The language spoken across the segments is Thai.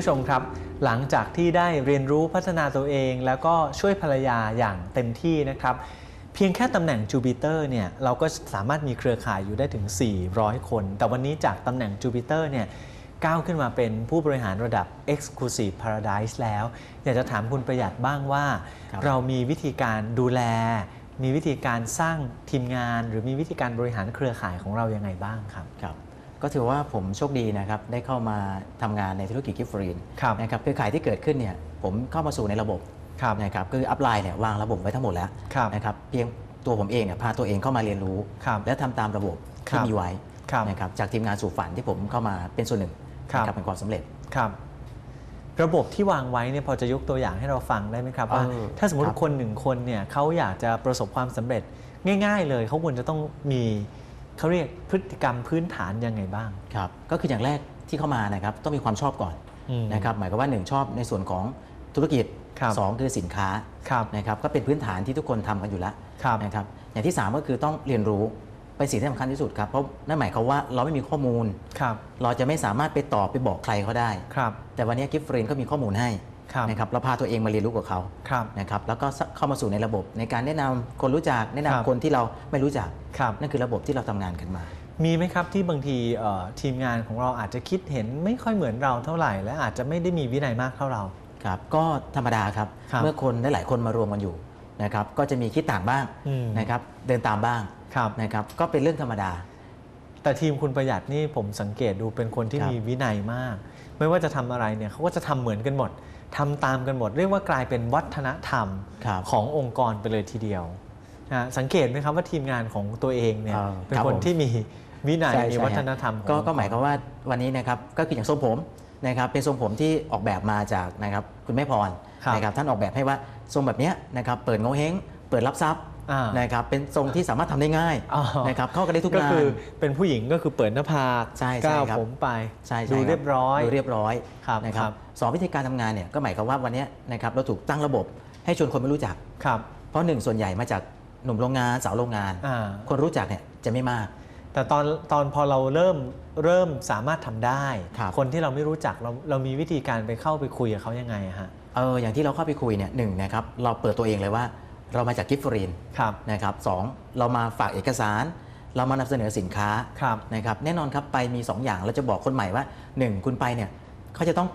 ผู้ชมครับ หลังจากที่ได้เรียนรู้พัฒนาตัวเอง แล้วก็ช่วยภรรยาอย่างเต็มที่นะครับ เพียงแค่ตำแหน่งจูปิเตอร์เนี่ยเราก็สามารถมีเครือข่ายอยู่ได้ถึง 400 คน แต่วันนี้จากตำแหน่งจูปิเตอร์เนี่ยก้าวขึ้นมาเป็นผู้บริหารระดับ Exclusive Paradise แล้ว อยากจะถามคุณประหยัดบ้างว่าครับเรามีวิธีการดูแล มีวิธีการสร้างทีมงาน หรือมีวิธีการบริหารเครือข่ายของเรายังไงบ้างครับครับ ก็ถือว่าผมโชคดีนะครับได้เข้ามาทำงานในธุรกิจกิฟต์ฟรีนครับนะครับเครือข่ายที่เกิดขึ้นเนี่ยผมเข้ามาสู่ในระบบครับนะครับคืออัพไลน์เนี่ยวางระบบไว้ทั้งหมดแล้วครับนะครับเพียงตัวผมเองเนี่ยพาตัวเองเข้ามาเรียนรู้ครับและทำตามระบบครัที่บมีไว้ครับนะครับจากทีมงานสู่ฝันที่ผมเข้ามาเป็นส่วนหนึ่งครับนะครับเป็นความสำเร็จครับระบบที่วางไว้เนี่ยพอจะยกตัวอย่างให้เราฟังได้ไหมครับว่าเออถ้าสมมติครับคนหนึ่งคนเนี่ยเขาอยากจะประสบความสำเร็จง่าย ๆ เลยเขาควรจะต้องมี เขาเรียกพฤติกรรมพื้นฐานยังไงบ้าง ครับ ก็คืออย่างแรกที่เข้ามานะครับต้องมีความชอบก่อนอืมนะครับหมายความว่าหนึ่งชอบในส่วนของธุรกิจครับสองคือสินค้าครับนะครับก็เป็นพื้นฐานที่ทุกคนทำกันอยู่แล้วครับ นะครับอย่างที่3ก็คือต้องเรียนรู้เป็นสิ่งที่สำคัญที่สุดครับเพราะนั่นหมายความว่าเราไม่มีข้อมูล ครับ เราจะไม่สามารถไปตอบไปบอกใครเขาได้ ครับ แต่วันนี้กิฟต์เฟรนก็มีข้อมูลให้ครับ นะครับเราพาตัวเองมาเรียนรู้กับเขาครับนะครับแล้วก็เข้ามาสู่ในระบบ ในการแนะนำคนรู้จักแนะนำครับคนที่เราไม่รู้จักครับนั่นคือระบบที่เราทำงานกันมา มีไหมครับที่บางทีเอ่อทีมงานของเราอาจจะคิดเห็นไม่ค่อยเหมือนเราเท่าไหร่ และอาจจะไม่ได้มีวินัยมากเท่าเราครับก็ธรรมดาครับครับเมื่อคนได้หลายคนมารวมกันอยู่นะครับก็จะมีคิดต่างบ้างอืมนะครับเดินตามบ้างครับนะครับก็เป็นเรื่องธรรมดา แต่ทีมคุณประหยัดนี่ผมสังเกตดูเป็นคนที่ครับมีวินัยมาก ไม่ว่าจะทำอะไรเนี่ยเขาก็จะทำเหมือนกันหมด ทำตามกันหมด เรียกว่ากลายเป็นวัฒนธรรมครับขององค์กรไปเลยทีเดียวนะสังเกตไหมครับว่าทีมงานของตัวเองเนี่ยเออเป็นครับคนผมที่มีวินัยใช่มีใช่วัฒนธรรมของก็องค์รก็หมายความว่าวันนี้นะครับก็คืออย่างทรงผมนะครับเป็นทรงผมที่ออกแบบมาจากนะครับคุณแม่พรครับนะครับท่านออกแบบให้ว่าทรงแบบเนี้ยนะครับเปิดโงเฮงเปิดรับทรัพย์อ่า นะครับเป็นทรงที่สามารถทำได้ง่ายอ๋อนะครับเข้ากันได้ทุกก็งาคืนอเป็นผู้หญิงก็คือเปิดหน้าผากใช่ใช่ก้าวครับผมไปใช่ใช่ดูคเรียบร้อยดูเรียบร้อยครับนะคครัรับบสองวิธีการทำงานเนี่ยก็หมายความว่าวันเนี้ยนะครับเราถูกตั้งระบบให้ชวนคนไม่รู้จักครับเพราะหนึ่งส่วนใหญ่มาจากหนุ่มโรงงานสาวโรงงานอ่าคนรู้จักเนี่ยจะไม่มาก แต่ตอนตอนพอเราเริ่มเริ่มสามารถทำได้ครับคนที่เราไม่รู้จักเราเรามีวิธีการไปเข้าไปคุยกับเขายังไงอะฮะเอออย่างที่เราเข้าไปคุยเนี่ยหนึ่งนะครับเราเปิดตัวเองเลยว่า เรามาจากกิฟต์ฟรีนครับนะครับสองเรามาฝากเอกสาร เรามานำเสนอสินค้าครับนะครับแน่นอนครับไปมี 2 อย่างเราจะบอกคนใหม่ว่า 1 คุณไปเนี่ยเขาจะต้อง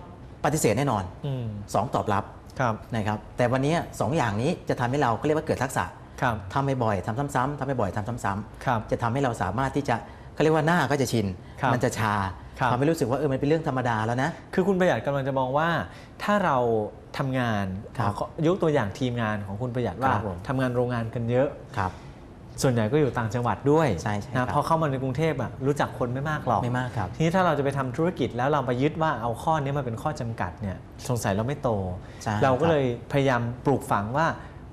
ปฏิเสธแน่นอนอืม2ตอบรับครับนะครับแต่วันนี้สองอย่างนี้จะทำให้เราเขาเรียกว่าเกิดทักษะครับทำบ่อยๆทำซ้ำๆทำบ่อยๆทำซ้ำครับๆจะทำให้เราสามารถที่จะเขาเรียกว่าหน้าก็จะชินครับมันจะชาครับ ทำให้รู้สึกว่าเออมันเป็นเรื่องธรรมดาแล้วนะ คือคุณประหยัดกำลังจะมองว่าถ้าเราทำงานครับขอยกตัวอย่างทีมงานของคุณประหยัดว่าครับผมทำงานโรงงานกันเยอะครับ ส่วนใหญ่ก็อยู่ต่างจังหวัดด้วยใช่ใช่ครันะบพอเข้ามาในกรุงเทพอะรู้จักคนไม่มากหรอกไม่มากครับทีนี้ถ้าเราจะไปทำธุรกิจแล้วเราไปยึดว่าเอาข้อนี้มาเป็นข้อจำกัดเนี่ยสงสัยเราไม่โตใช่เราก็ครับเลยพยายามปลูกฝังว่า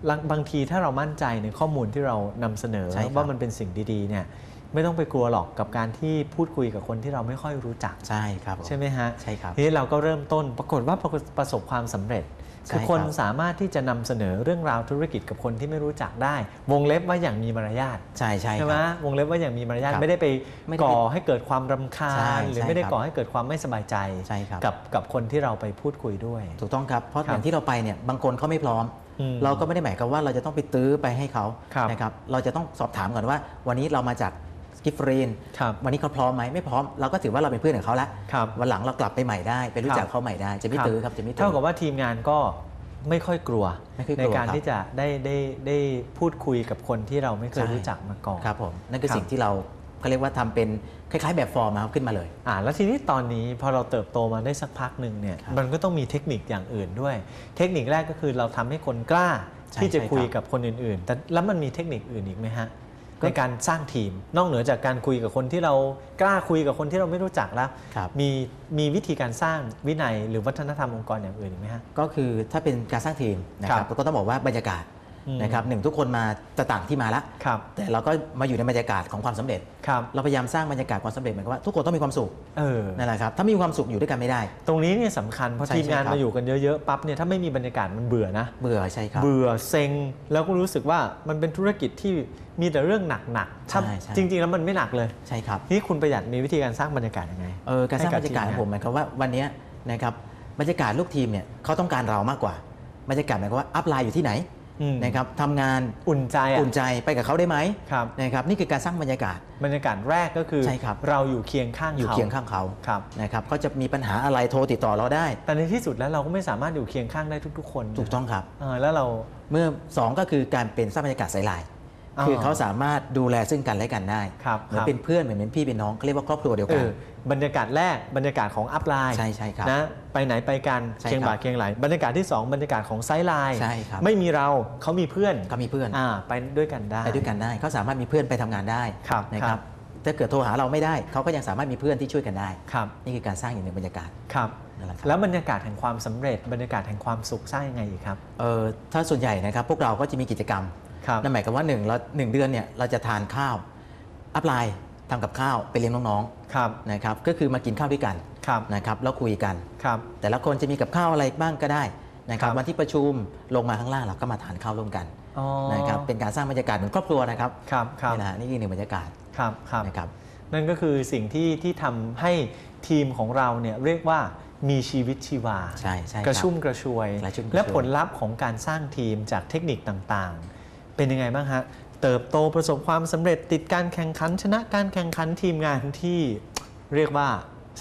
บางบางทีถ้าเรามั่นใจในข้อมูลที่เรานำเสนอใช่ครับว่ามันเป็นสิ่งดีๆเนี่ย ไม่ต้องไปกลัวหรอกกับการที่พูดคุยกับคนที่เราไม่ค่อยรู้จัก ใช่ครับผมใช่ไหมฮะใช่ครับทีนี้เราก็เริ่มต้นปรากฏว่าประประสบความสำเร็จใช่คือคนครับสามารถที่จะนำเสนอเรื่องราวธุรกิจกับคนที่ไม่รู้จักได้ วงเล็บว่าอย่างมีมารยาทใช่ใช่ใช่คไหมรับวงเล็บว่าอย่างมีมารยาทครับไม่ได้ไปไม่ได้ไปก่อให้เกิดความรำคาใช่ญหรือใช่ไม่ได้ครับก่อให้เกิดความไม่สบายใจใช่ครับกับกับคนที่เราไปพูดคุยด้วย ถูกต้องครับเพราะครับอย่างที่เราไปเนี่ยบางคนเขาไม่พร้อมอืมเราก็ไม่ได้หมายความว่าเราจะต้องไปตื้อไปให้เขาครับนะครับเราจะต้องสอบถามก่อนว่า วันนี้เรามาจาก กิฟฟรีนครับวันนี้เขาพร้อมไหมไม่พร้อมเราก็ถือว่าเราเป็นเพื่อนของเขาแล้วครับวันหลังเรากลับไปใหม่ได้ไปรู้จักเขาใหม่ได้จะไม่ตื้อครับจะไม่ตื้เท่ากับว่าทีมงานก็ไม่ค่อยกลัวไม่ค่อยกลัวในการครับที่จะได้ได้ได้พูดคุยกับคนที่เราไม่เคยใช่รู้จักมาก่อนครับผมนั่นคือครับสิ่งที่เราเขาเรียกว่าทำเป็นคล้ายๆ แบบฟอร์มมาขึ้นมาเลยอ่าแล้วทีนี้ตอนนี้พอเราเติบโตมาได้สักพักหนึ่งเนี่ยครับมันก็ต้องมีเทคนิคอย่างอื่นด้วย เทคนิคแรกก็คือเราทำให้คนกล้าใช่ที่จะใช่คุยครับกับคนอื่นๆ แต่แล้วมันมีเทคนิคอื่นอีกไหมฮะก็ ในการสร้างทีม นอกเหนือจากการคุยกับคนที่เรากล้าคุยกับคนที่เราไม่รู้จักแล้วครับมีมีวิธีการสร้างวินัยหรือวัฒนธรรมองค์กรอย่างอื่นอีกไหมฮะก็คือถ้าเป็นการสร้างทีมนะคครัรับบก็ต้องบอกว่าบรรยากาศอืม นะครับหนึ่งทุกคนมาจะต่างที่มาละครับแต่เราก็มาอยู่ในบรรยากาศของความสำเร็จครับเราพยายามสร้างบรรยากาศความสำเร็จเหมือนกับว่าทุกคนต้องมีความสุขเออนั่นแหละครับถ้าไม่มีความสุขอยู่ด้วยกันไม่ได้ ตรงนี้เนี่ยสำคัญเพราะใช่ทีมงานใช่ครับมาอยู่กันเยอะๆปั๊บเนี่ยถ้าไม่มีบรรยากาศมันเบื่อนะเบื่อใช่ครับเบื่อเซ็งแล้วก็รู้สึกว่ามันเป็นธุรกิจที่มีแต่เรื่องหนักๆถ้าใช่ใช่จริง ๆ แล้วมันไม่หนักเลยใช่ครับนี่คุณประหยัดมีวิธีการสร้างบรรยากาศยังไงเออการสร้างให้กับบรรยากาศทีมงานของผมหมายความว่าวันเนี้ยนะครับบรรยากาศลูกทีมเนี่ยเขาต้องการเรามากกว่าบรรยากาศหมายความว่าอัพไลน์อยู่ที่ไหน อืม นะครับทำงานอุ่นใจอะอุ่นใจไปกับเขาได้ไหมครับ นะครับนี่คือการสร้างบรรยากาศ บรรยากาศแรกก็คือ ใช่ครับ เราอยู่เคียงข้างอยู่เขาเคียงข้างเขาครับ นะครับเขาจะมีปัญหาอะไรโทรติดต่อเราได้ แต่ในที่สุดแล้วเราก็ไม่สามารถอยู่เคียงข้างได้ทุก ๆ คนถูกต้องครับ เออแล้วเรา เมื่อสองก็คือการเป็นสร้างบรรยากาศสายลายอ๋อ คือเขาสามารถดูแลซึ่งกันและกันได้ครับเหมือนครับเป็นเพื่อนเหมือนเป็นพี่เป็นน้องเขาเรียกว่าครอบครัวเดียวเอกันอบรรยากาศแรกบรรยากาศของอัพไลน์ใช่ใช่ครับนะไปไหนไปกันใช่เคียงครับบ่าเคียงไหลบรรยากาศที่ 2 บรรยากาศของไซด์ไลน์ใช่ครับไม่มีเราเขามีเพื่อนเขามีเพื่อนอ่าไปด้วยกันได้ไปด้วยกันได้เขาสามารถมีเพื่อนไปทำงานได้ครับนะคครัรับบถ้าเกิดโทรหาเราไม่ได้เขาก็ยังสามารถมีเพื่อนที่ช่วยกันได้ครับนี่คือการสร้างอย่างหนึ่งบรรยากาศครับนั่นแหละครับแล้วบรรยากาศแห่งความสำเร็จบรรยากาศแห่งความสุขสร้างยังไงอีกครับเออถ้าส่วนใหญ่นะครับพวกเราก็จะมีกิจกรรมครับ นั่นหมายความว่าหนึ่งเราหนึ่งเดือนเนี่ยเราจะทานข้าวอัพไลน์ทำกับข้าวไปเลี้ยงน้องครับๆนะครับก็คือมากินข้าวด้วยกันครับนะครับแล้วคุยกันครับแต่ละคนจะมีกับข้าวอะไรบ้างก็ได้นะครับครับวันที่ประชุมลงมาข้างล่างเราก็มาทานข้าวร่วมกันอ๋อนะครับเป็นการสร้างบรรยากาศเหมือนครอบครัวนะครับครับครับนี่นะฮะนี่คือหนึ่งบรรยากาศครับครับนะครับนั่นก็คือสิ่งที่ที่ทำให้ทีมของเราเนี่ยเรียกว่ามีชีวิตชีวาใช่ใช่ครับกระชุ่มกระชวยกระชุ่มกระชวย และผลลัพธ์ของการสร้างทีมจากเทคนิคต่างๆ เป็นยังไงบ้างฮะ เติบโตประสบความสำเร็จติดการแข่งขัน ชนะการแข่งขันทีมงานที่เรียกว่า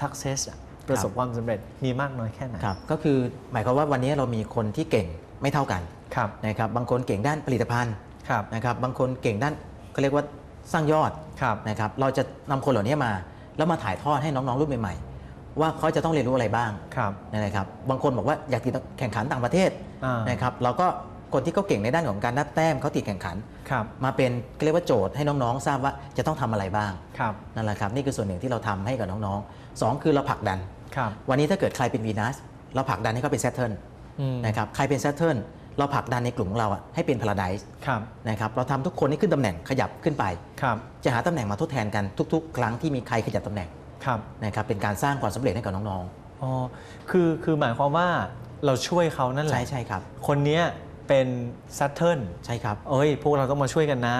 success อะประสบความสำเร็จมีมากน้อยแค่ไหนครับก็คือหมายความว่าวันนี้เรามีคนที่เก่งไม่เท่ากันครับนะครับบางคนเก่งด้านผลิตภัณฑ์ครับนะครับบางคนเก่งด้านก็เรียกว่าสร้างยอดครับนะครับเราจะนำคนเหล่านี้มา แล้วมาถ่ายทอดให้น้องๆรุ่นใหม่ๆ ว่าเขาจะต้องเรียนรู้อะไรบ้างครับนะครับบางคนบอกว่าอยากติดแข่งขันต่างประเทศอ่านนะครับเราก็ คนที่เขาเก่งในด้านของการนับแต้มเขาติดแข่งขันครับมาเป็นเรียกว่าโจทย์ให้น้องๆ ทราบว่าจะต้องทำอะไรบ้างครับนั่นแหละครับนี่คือส่วนหนึ่งที่เราทำให้กับน้องๆสองคือเราผลักดันครับวันนี้ถ้าเกิดใครเป็นวีนัสเราผลักดันให้เขาเป็นแซทเทิลอืมนะครับใครเป็นแซทเทิลเราผลักดันในกลุ่มของเราอะให้เป็นพาราไดส์ครับนะครับเราทำทุกคนให้ขึ้นตำแหน่งขยับขึ้นไปครับจะหาตำแหน่งมาทดแทนกันทุก ๆ ครั้งที่มีใครขยับตำแหน่งครับนะครับเป็นการสร้างความสำเร็จให้กับน้องอ๋อคือคือหมายความว่าเราช่วยเขานั่นๆแหใช่ละใช่ครับ คนเนี้ย เป็นซัตเทิลใช่ครับ เอ้ย พวกเราต้องมาช่วยกันนะ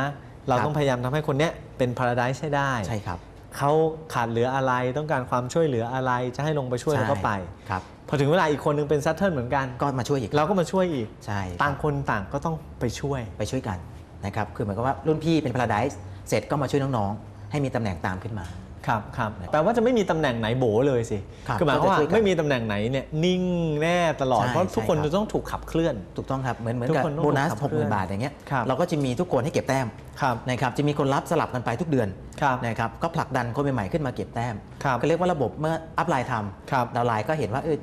เราครับต้องพยายามทำให้คนเนี้ยเป็นพาราไดซ์ให้ได้ ใช่ครับ เขาขาดเหลืออะไรต้องการความช่วยเหลืออะไรจะให้ลงไปช่วยเราก็ไป ครับ พอถึงเวลาอีกคนนึงเป็นซัตเทิลเหมือนกัน ก็มาช่วยอีก เราก็มาช่วยอีก ใช่ครับต่างคนต่างก็ต้องไปช่วย ไปช่วยกันนะครับ คือเหมือนกับว่ารุ่นพี่เป็นพาราไดส์เสร็จก็มาช่วยน้องๆ ให้มีตำแหน่งตามขึ้นมาครับครับแปลว่าจะไม่มีตำแหน่งไหนโบเลยสิครับอหมายความว่าก็จะช่วยกันไม่มีตำแหน่งไหนเนี่ยนิ่งแน่ตลอดใช่เพราะทุกคนใช่ครับจะต้องถูกขับเคลื่อน ถูกต้องครับ เหมือนเหมือนทุกกับคนต้องโบนัสขับเคลื่อน60,000บาทอย่างเงี้ยครับเราก็จะมีทุกคนให้เก็บแต้มครับนะครับจะมีคนรับสลับกันไปทุกเดือนครับนะครับก็ผลักดันคนใหม่ๆขึ้นมาเก็บแต้มครับก็เรียกว่าระบบเมื่ออัพไลน์ทครับำดาวน์ไลน์ก็เห็นว่าเออ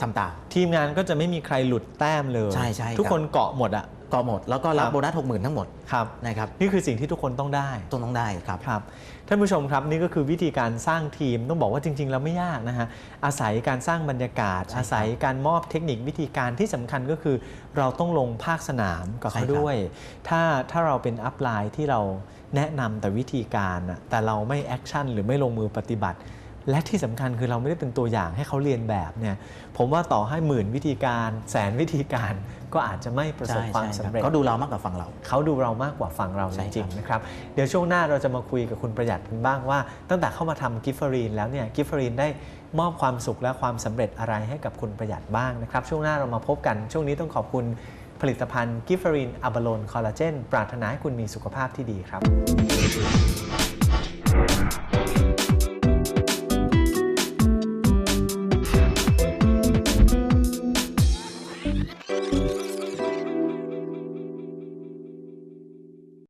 ทำตามทีมงานก็จะไม่มีใครหลุดแต้มเลยใช่ใช่ทุกครับคนเกาะหมดอะ ก็หมด แล้วก็รับครับโบนัส60,000ทั้งหมดครับนะครับนี่คือสิ่งที่ทุกคนต้องได้ต้องต้องได้ครับครับท่านผู้ชมครับนี่ก็คือวิธีการสร้างทีมต้องบอกว่าจริง ๆ แล้วไม่ยากนะฮะอาศัยการสร้างบรรยากาศใช่ครับอาศัยการมอบเทคนิควิธีการที่สำคัญก็คือ เราต้องลงภาคสนามกับใช่เขาครับด้วย ถ้าถ้าเราเป็นอัพไลน์ที่เราแนะนำแต่วิธีการน่ะแต่เราไม่แอคชั่นหรือไม่ลงมือปฏิบัติ และที่สำคัญคือเราไม่ได้เป็นตัวอย่างให้เขาเรียนแบบเนี่ยผมว่าต่อให้หมื่นวิธีการแสนวิธีการก็อาจจะไม่ประสบใช่ความใช่สำครับเร็จเขาดูเรามากกว่าฝั่งเรา เขาดูเรามากกว่าฟังเราใช่จครับริงๆนะครับเดี๋ยวช่วงหน้าเราจะมาคุยกับคุณประหยัดกันบ้างว่า ตั้งแต่เข้ามาทำกิฟฟรีนแล้วเนี่ยกิฟฟรีนได้มอบความสุขและความสำเร็จอะไรให้กับคุณประหยัดบ้างนะครับ ช่วงหน้าเรามาพบกันช่วงนี้ต้องขอบคุณผลิตภัณฑ์กิฟฟรีนอะบาโลนคอลลาเจนปรารถนาให้คุณมีสุขภาพที่ดีครับ